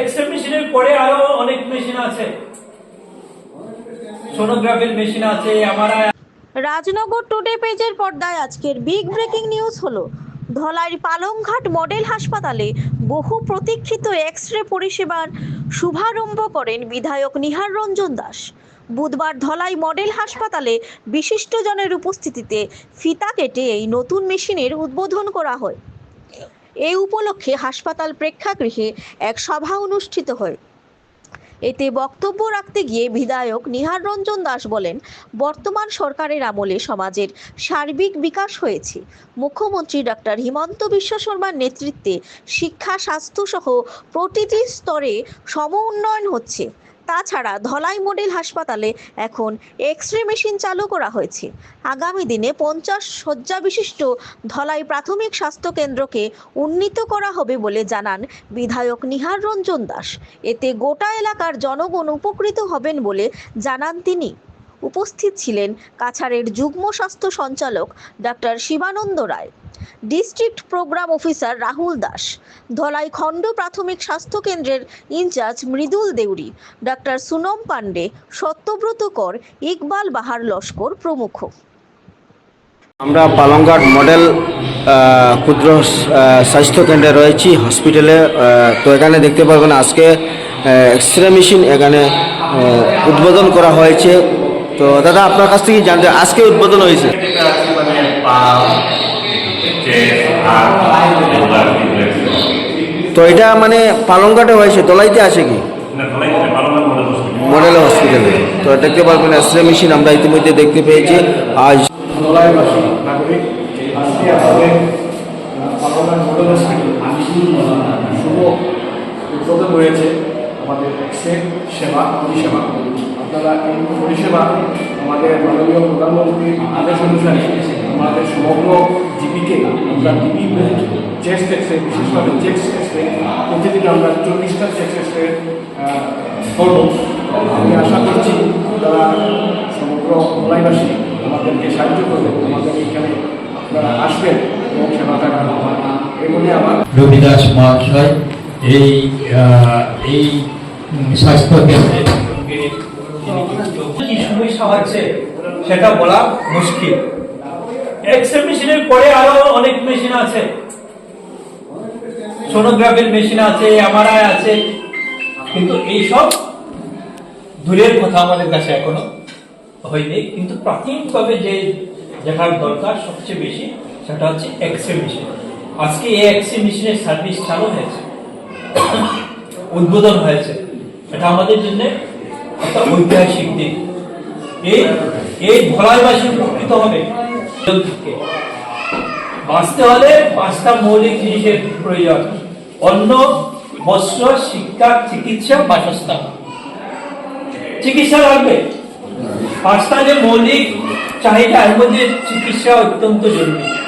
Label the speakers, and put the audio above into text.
Speaker 1: X-ray মেশিনের পরে আরও অনেক মেশিন আছে। সোনোগ্রাফির মেশিন আছে এমআরআই
Speaker 2: রাজনগর টুডে পেজের পর্দায় আজকের বিগ ব্রেকিং নিউজ হলো, ধলাইর পালংঘাট মডেল হাসপাতালে বহু প্রতীক্ষিত এক্স রে পরিষেবার শুভারম্ভ করেন বিধায়ক নিহার রঞ্জন দাস। বুধবার ধলাই মডেল হাসপাতালে বিশিষ্টজনের উপস্থিতিতে ফিতা কেটে এই নতুন মেশিনের উদ্বোধন করা হয়। এই উপলক্ষে হাসপাতাল প্রেক্ষাগৃহে এক সভা অনুষ্ঠিত হয়। এতে বক্তব্য রাখতে গিয়ে বিধায়ক নিহার রঞ্জন দাস বলেন, বর্তমান সরকারের আমলে সমাজের সার্বিক বিকাশ হয়েছে। মুখ্যমন্ত্রী ডক্টর হিমন্ত বিশ্ব শর্মার নেতৃত্বে শিক্ষা স্বাস্থ্য সহ প্রতিটি স্তরে সম উন্নয়ন হচ্ছে। তাছাড়া ধলাই মডেল হাসপাতালে এখন এক্স রে মেশিন চালু করা হয়েছে। আগামী দিনে পঞ্চাশ শয্যা বিশিষ্ট ধলাই প্রাথমিক স্বাস্থ্য কেন্দ্রকে উন্নীত করা হবে বলে জানান বিধায়ক নিহার রঞ্জন দাস। এতে গোটা এলাকার জনগণ উপকৃত হবেন বলে জানান তিনি। উপস্থিত ছিলেন কাছাড়ের যুগ্ম স্বাস্থ্য সঞ্চালক doctor Shibananda Roy. District programme officer Rahul Das Dhalai খণ্ড প্রাথমিক স্বাস্থ্য কেন্দ্রের ইনচার্জ মৃদুল দেউরি ডাক্তার সুনম পান্ডে সত্যব্রত কর ইকবাল বাহার লস্কর প্রমুখ।
Speaker 3: আমরা পালংঘাট মডেল ক্ষুদ্র আহ, স্বাস্থ্য কেন্দ্রে রয়েছি হসপিটালে তো এখানে দেখতে পারবেন আজকে এক্স রে মেশিন এখানে উদ্বোধন করা হয়েছে। তো দাদা আপনার কাছ থেকে জানতে আজকে উদ্বোধন হয়েছে। তো এটা মানে পালংঘাটে হয়েছে তোলাইতে আছে কি?
Speaker 4: না মডেল
Speaker 3: মডেল হসপিটালে তো দেখতে পারবেন এক্স রে মেশিন আমরা ইতিমধ্যে দেখতে পেয়েছি। আজ
Speaker 5: রয়েছে আমাদের এক্সরে সেবা পরিষেবা। আপনারা এই পরিষেবা আমাদের মাননীয় প্রধানমন্ত্রীর আদেশ অনুসারে আমাদের সমগ্র জিপিকে আমরা টিভি চেস্ট এক্সরে বিশেষভাবে চেস্ট এক্সরে প্রতিদিন আমরা চল্লিশটা চেস্ট এক্সরে করব আমি আশা করছি তারা সমগ্র ধলাইবাসী আমাদেরকে সাহায্য করবে আমাদের এখানে আপনারা আসবেন এবং সেবাটা বলে আমার।
Speaker 6: রবিদাস মহাশয় এই এই স্বাস্থ্য কেন্দ্রে।
Speaker 1: কি সমস্যা হচ্ছে সেটা বলা মুশকিল। এক্সরে মেশিনের পরে আরও অনেক মেশিন আছে। সোনোগ্রাফির মেশিন আছে এমআরআই আছে। কিন্তু দূরের কথা আমাদের কাছে এখনও হয়নি। কিন্তু প্রাথমিকভাবে যে দেখার দরকার সবচেয়ে বেশি, সেটা হচ্ছে এক্সরে মেশিন আজকে এই এক্সরে মেশিনের সার্ভিস চালু হয়েছে। উদ্বোধন হয়েছে। এটা আমাদের জন্য একটা ঐতিহাসিক দিন। এই এই ধলাইবাসী উপকৃত হবে। বাঁচতে হলে পাঁচটা মৌলিক জিনিসের প্রয়োজন। অন্ন, বস্ত্র, শিক্ষা, চিকিৎসা, বাসস্থান। চিকিৎসা লাগবে। পাঁচটা যে মৌলিক চাহিদা, এর মধ্যে চিকিৎসা অত্যন্ত জরুরি।